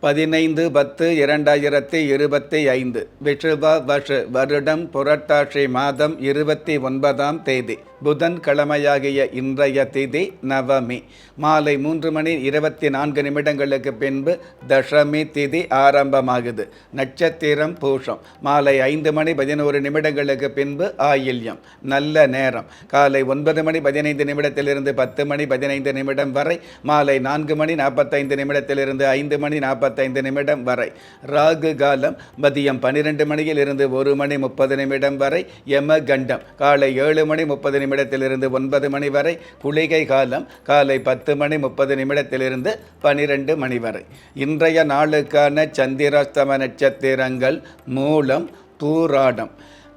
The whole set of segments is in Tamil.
பதினைந்து பத்து இரண்டாயிரத்தி இருபத்தி ஐந்து விஷுவ வஷு வருடம் புரட்டாசி மாதம் இருபத்தி ஒன்பதாம் தேதி புதன் கிழமையாகிய இன்றைய திதி நவமி. மாலை மூன்று மணி இருபத்தி நான்கு நிமிடங்களுக்கு பின்பு தசமி திதி ஆரம்பமாகுது. நட்சத்திரம் பூஷம். மாலை ஐந்து மணி பதினோரு நிமிடங்களுக்கு பின்பு ஆயில்யம். நல்ல நேரம். காலை ஒன்பது மணி பதினைந்து நிமிடத்திலிருந்து பத்து மணி பதினைந்து நிமிடம் வரை மாலை நான்கு மணி நாற்பத்தைந்து நிமிடத்திலிருந்து ஐந்து மணி நாற்பத்தி முப்பத்தைந்து நிமிடம் வரை. ராகு காலம் மதியம் பன்னிரெண்டு மணியில் இருந்து ஒரு மணி முப்பது நிமிடம் வரை. யம கண்டம் காலை ஏழு மணி முப்பது நிமிடத்திலிருந்து ஒன்பது மணி வரை. குளிகை காலம் காலை பத்து மணி முப்பது நிமிடத்திலிருந்து பனிரெண்டு மணி வரை. இன்றைய நாளுக்கான சந்திராஸ்தம நட்சத்திரங்கள் மூலம் பூராடம்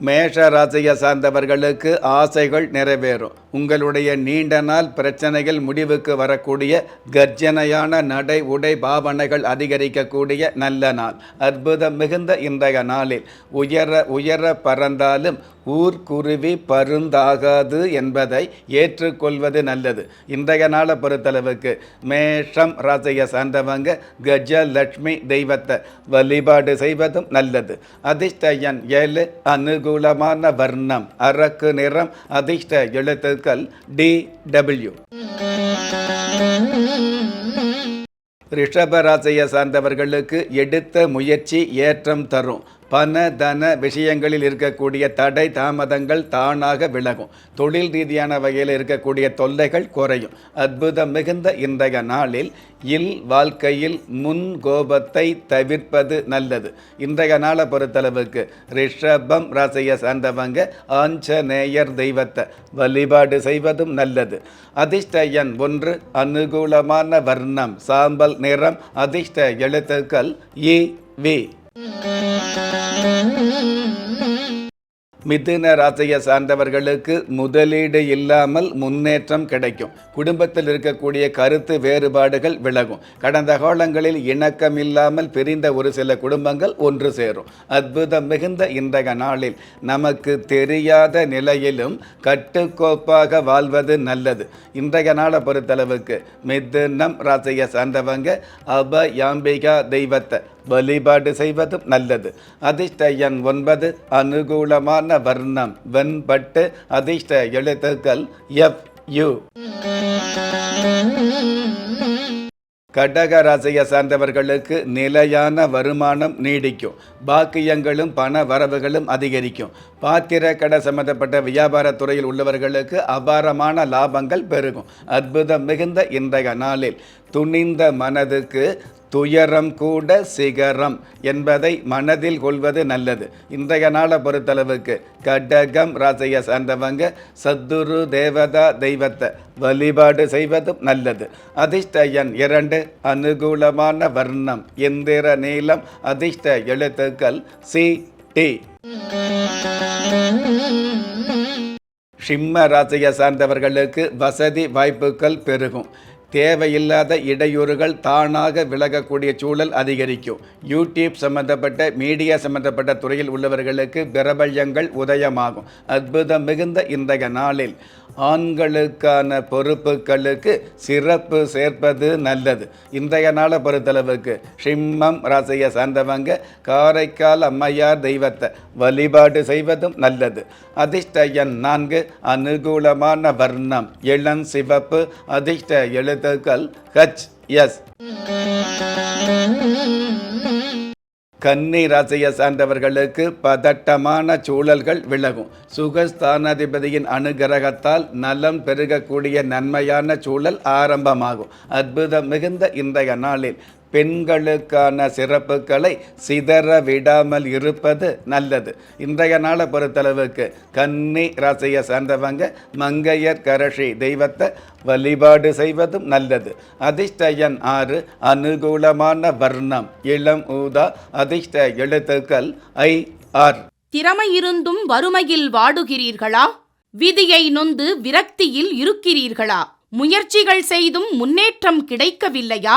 மேஷ ராசியை சார்ந்தவர்களுக்கு ஆசைகள் நிறைவேறும். உங்களுடைய நீண்ட நாள் பிரச்சனைகள் முடிவுக்கு வரக்கூடிய கர்ஜனையான நடை உடை பாவனைகள் அதிகரிக்கக்கூடிய நல்ல நாள். அற்புதம் மிகுந்த இன்றைய நாளில் உயர உயர பறந்தாலும் ஊர்க்குருவி பருந்தாகாது என்பதை ஏற்றுக்கொள்வது நல்லது. இன்றைய நாளை பொறுத்தளவுக்கு மேஷம் ராசியை சார்ந்தவங்க கஜலட்சுமி தெய்வத்தை வழிபாடு செய்வதும் நல்லது. அதிர்ஷ்ட எண் ஏழு அனுகூலமான வர்ணம் அரக்கு நிறம் அதிர்ஷ்ட எழுத்துக்கள் டி டபிள்யூ ரிஷப ராசியை சார்ந்தவர்களுக்கு எடுத்த முயற்சி ஏற்றம் தரும். பண தன விஷயங்களில் இருக்கக்கூடிய தடை தாமதங்கள் தானாக விலகும். தொழில் ரீதியான வகையில் இருக்கக்கூடிய தொல்லைகள் குறையும். அற்புதம் மிகுந்த இன்றைய நாளில் இல் வாழ்க்கையில் முன் கோபத்தை தவிர்ப்பது நல்லது. இன்றைய நாளை பொறுத்தளவுக்கு ரிஷபம் ராசியை சார்ந்தவங்க ஆஞ்சநேயர் தெய்வத்தை வழிபாடு செய்வதும் நல்லது. அதிர்ஷ்ட எண் ஒன்று அனுகூலமான வர்ணம் சாம்பல் நிறம் அதிர்ஷ்ட எழுத்துக்கள் இ வி. மிதுன ராசியை சார்ந்தவர்களுக்கு முதலீடு இல்லாமல் முன்னேற்றம் கிடைக்கும். குடும்பத்தில் இருக்கக்கூடிய கருத்து வேறுபாடுகள் விலகும். கடந்த காலங்களில் இணக்கம் இல்லாமல் பிரிந்த ஒரு சில குடும்பங்கள் ஒன்று சேரும். அற்புதம் மிகுந்த இன்றைய நாளில் நமக்கு தெரியாத நிலையிலும் கட்டுக்கோப்பாக வாழ்வது நல்லது. இன்றைய நாளை பொறுத்தளவுக்கு மிதுனம் ராசியை சார்ந்தவங்க அபயாம்பிகா தெய்வத்தை வழிபாடு செய்வதும் நல்லது. அதிர்ஷ்ட எண் ஒன்பது அனுகூலமான வர்ணம். வெண்பட்டு அதிர்ஷ்ட எழுத்துக்கள் எஃப் யு. கடக ராசியை சார்ந்தவர்களுக்கு நிலையான வருமானம் நீடிக்கும். பாக்கியங்களும் பண வரவுகளும் அதிகரிக்கும். பாத்திர கடை சம்பந்தப்பட்ட வியாபாரத் துறையில் உள்ளவர்களுக்கு அபாரமான லாபங்கள் பெருகும். அற்புதம் மிகுந்த இன்றைய நாளில். துணிந்த மனதுக்கு துயரம் கூட சிகரம் என்பதை மனதில் கொள்வது நல்லது. இன்றைய நாளை பொறுத்தளவுக்கு கடகம் ராசியை சார்ந்தவங்க சத்துரு தேவதா தெய்வத்தை வழிபாடு செய்வதும் நல்லது. அதிர்ஷ்ட எண் இரண்டு அனுகூலமான வர்ணம் எந்திர நீளம் அதிர்ஷ்ட எழுத்துக்கள் சி டி. சிம்ம ராசியை சார்ந்தவர்களுக்கு வசதி வாய்ப்புகள் பெருகும். தேவையில்லாத இடையூறுகள் தானாக விலகக்கூடிய சூழல் அதிகரிக்கும். யூடியூப் சம்பந்தப்பட்ட மீடியா சம்பந்தப்பட்ட துறையில் உள்ளவர்களுக்கு பிரபல்யங்கள் உதயமாகும். அற்புதம் மிகுந்த இன்றைய நாளில் ஆண்களுக்கான பொறுப்புகளுக்கு சிறப்பு சேர்ப்பது நல்லது. இன்றைய நாளை பொறுத்தளவுக்கு சிம்மம் ராசியை சார்ந்தவங்க காரைக்கால் அம்மையார் தெய்வத்தை வழிபாடு செய்வதும் நல்லது. அதிர்ஷ்ட எண் நான்கு அனுகூலமான வர்ணம் இளம் சிவப்பு அதிர்ஷ்ட எழுத்துக்கள் ஹச் எஸ் கன்னி ராசியை சார்ந்தவர்களுக்கு பதட்டமான சூழல்கள் விலகும். சுகஸ்தானாதிபதியின் அனுகிரகத்தால் நலம் பெருகக்கூடிய நன்மையான சூழல் ஆரம்பமாகும். அற்புதம் மிகுந்த இன்றைய நாளில். பெண்களுக்கான சிறப்புகளை சிதற விடாமல் இருப்பது நல்லது. இன்றைய நாளை பொறுத்தளவுக்கு கன்னி ராசியை சார்ந்தவங்க மங்கையர் கரஷி தெய்வத்தை வழிபாடு செய்வதும் நல்லது. அதிர்ஷ்டயன் ஆறு அனுகூலமான வர்ணம் இளம் ஊதா அதிர்ஷ்ட எழுத்துக்கள் ஐ ஆர். திறமை இருந்தும் வறுமையில் வாடுகிறீர்களா? விதியை நொந்து விரக்தியில் இருக்கிறீர்களா? முயற்சிகள் செய்தும் முன்னேற்றம் கிடைக்கவில்லையா?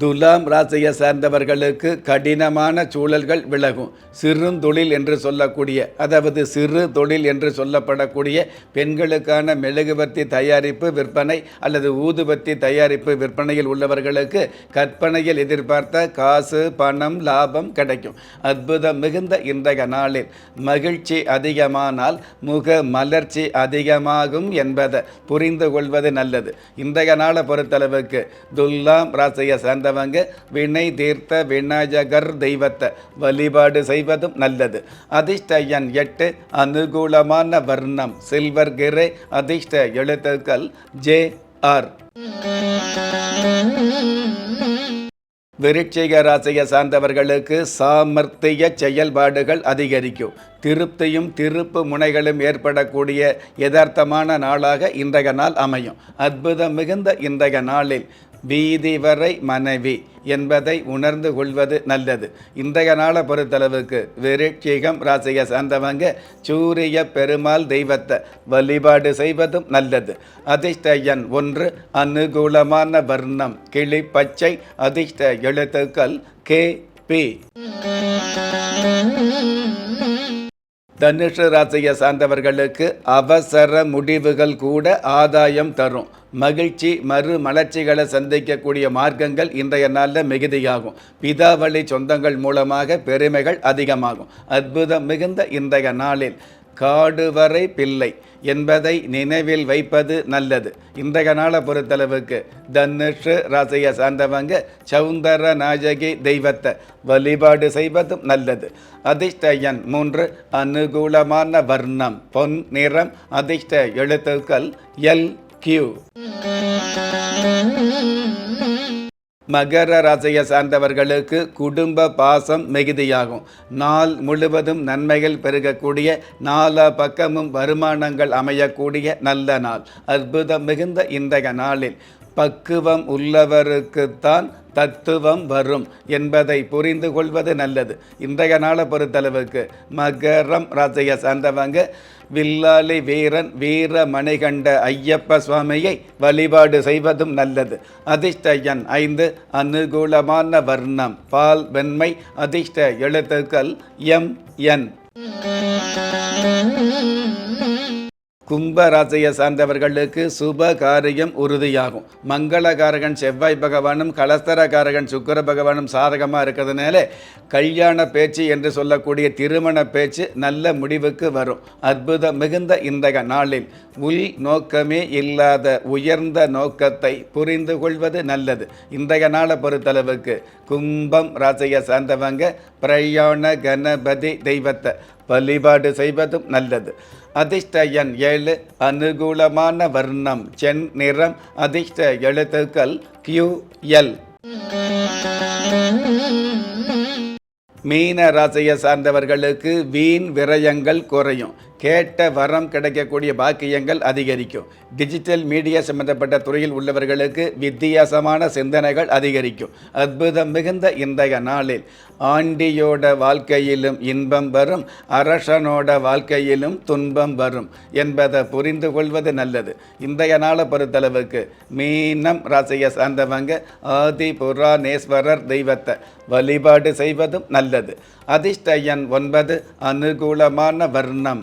துலாம் ராசியை சார்ந்தவர்களுக்கு கடினமான சூழல்கள் விலகும். சிறுந்தொழில் என்று சொல்லக்கூடிய அதாவது சிறு தொழில் என்று சொல்லப்படக்கூடிய பெண்களுக்கான மெழுகுவர்த்தி தயாரிப்பு விற்பனை அல்லது ஊதுபத்தி தயாரிப்பு விற்பனையில் உள்ளவர்களுக்கு கற்பனையில் எதிர்பார்த்த காசு பணம் லாபம் கிடைக்கும். அற்புதம் மிகுந்த இன்றைய நாளில் மகிழ்ச்சி அதிகமானால் முக மலர்ச்சி அதிகமாகும் என்பதை புரிந்து கொள்வது நல்லது. இன்றைய நாளை பொறுத்தளவுக்கு துல்லாம் ராசியை சார்ந்தவங்க வினை தீர்த்த விநாயகர் தெய்வத்தை வழிபாடு செய்வதும் நல்லது. அதிர்ஷ்ட எண் எட்டு அனுகூலமான வர்ணம் சில்வர் கிரே அதிர்ஷ்ட எழுத்துக்கள் ஜே ஆர். விருட்சிக ராசியை சார்ந்தவர்களுக்கு சாமர்த்திய செயல்பாடுகள் அதிகரிக்கும். திருப்தியும் திருப்பு முனைகளும் ஏற்படக்கூடிய யதார்த்தமான நாளாக இன்றைய நாள் அமையும். அற்புதம் மிகுந்த இன்றைய நாளில் வீதி வரை மனைவி என்பதை உணர்ந்து கொள்வது நல்லது. இன்றைய நாளை பொறுத்தளவுக்கு விருட்சிகம் ராசியை சார்ந்தவங்க சூரிய பெருமாள் தெய்வத்தை வழிபாடு செய்வதும் நல்லது. அதிர்ஷ்ட எண் ஒன்று அனுகூலமான வர்ணம் கிளி பச்சை அதிர்ஷ்ட எழுத்துக்கள் கே பி. தனுஷ ராசியை சார்ந்தவர்களுக்கு அவசர முடிவுகள் கூட ஆதாயம் தரும். மகிழ்ச்சி மறு மலர்ச்சிகளை சந்திக்கக்கூடிய மார்க்கங்கள் இன்றைய நாளில் மிகுதியாகும். பிதாவளி சொந்தங்கள் மூலமாக பெருமைகள் அதிகமாகும். அற்புதம் மிகுந்த இன்றைய நாளில் காடு வரை பிள்ளை என்பதை நினைவில் வைப்பது நல்லது. இன்றைய நாளை பொறுத்தளவுக்கு தனுஷ் ராசியை சார்ந்தவங்க சௌந்தர நாயகி தெய்வத்தை வழிபாடு செய்வதும் நல்லது. அதிர்ஷ்டயன் மூன்று அனுகூலமான வர்ணம் பொன் நிறம் அதிர்ஷ்ட எழுத்துக்கள் எல் கியூ மகர ராசியை சார்ந்தவர்களுக்கு குடும்ப பாசம் மிகுதியாகும். நாள் முழுவதும் நன்மைகள் பெருகக்கூடிய நாலா பக்கமும் வருமானங்கள் அமையக்கூடிய நல்ல நாள். அற்புதம் மிகுந்த இன்றைய நாளில். பக்குவம் உள்ளவருக்குத்தான் தத்துவம் வரும் என்பதை புரிந்து கொள்வது நல்லது. இன்றைய நாளை பொறுத்தளவுக்கு மகரம் ராசியை சார்ந்தவங்க வில்லாளி வீரன் வீர மணிகண்ட ஐயப்ப சுவாமியை வழிபாடு செய்வதும் நல்லது. அதிர்ஷ்ட எண் ஐந்து அனுகூலமான வர்ணம். பால் வெண்மை அதிர்ஷ்ட எழுத்துக்கள் எம் என். கும்பராசியை சார்ந்தவர்களுக்கு சுப காரியம் உறுதியாகும். மங்களகாரகன் செவ்வாய் பகவானும் கலஸ்தரகாரகன் சுக்கர பகவானும் சாதகமாக இருக்கிறதுனால கல்யாண பேச்சு என்று சொல்லக்கூடிய திருமண பேச்சு நல்ல முடிவுக்கு வரும். அற்புதம் மிகுந்த இன்றைய நாளில் உள் நோக்கமே இல்லாத உயர்ந்த நோக்கத்தை புரிந்து கொள்வது நல்லது. இன்றைய நாளை பொறுத்தளவுக்கு கும்பம் ராசியை சார்ந்தவங்க பிரயாண கணபதி தெய்வத்தை வழிபாடு செய்வதும் நல்லது. அதிர்ஷ்ட எண் ஏழு அனுகூலமான வர்ணம் சென் நிறம் அதிர்ஷ்ட எழுத்துக்கள் கியூ எல். மீன ராசியை சார்ந்தவர்களுக்கு வீண் விரயங்கள் குறையும். கேட்ட வரம் கிடைக்கக்கூடிய பாக்கியங்கள் அதிகரிக்கும். டிஜிட்டல் மீடியா சம்பந்தப்பட்ட துறையில் உள்ளவர்களுக்கு வித்தியாசமான சிந்தனைகள் அதிகரிக்கும். அற்புதம் மிகுந்த இன்றைய நாளில் ஆண்டியோட வாழ்க்கையிலும் இன்பம் வரும் அரசனோட வாழ்க்கையிலும் துன்பம் வரும் என்பதை புரிந்து கொள்வது நல்லது. இன்றைய நாளை பொறுத்தளவுக்கு மீனம் ராசியை சார்ந்தவங்க ஆதி புராணேஸ்வரர் தெய்வத்தை வழிபாடு செய்வதும் நல்லது. அதிர்ஷ்டயன் ஒன்பது அனுகூலமான வர்ணம்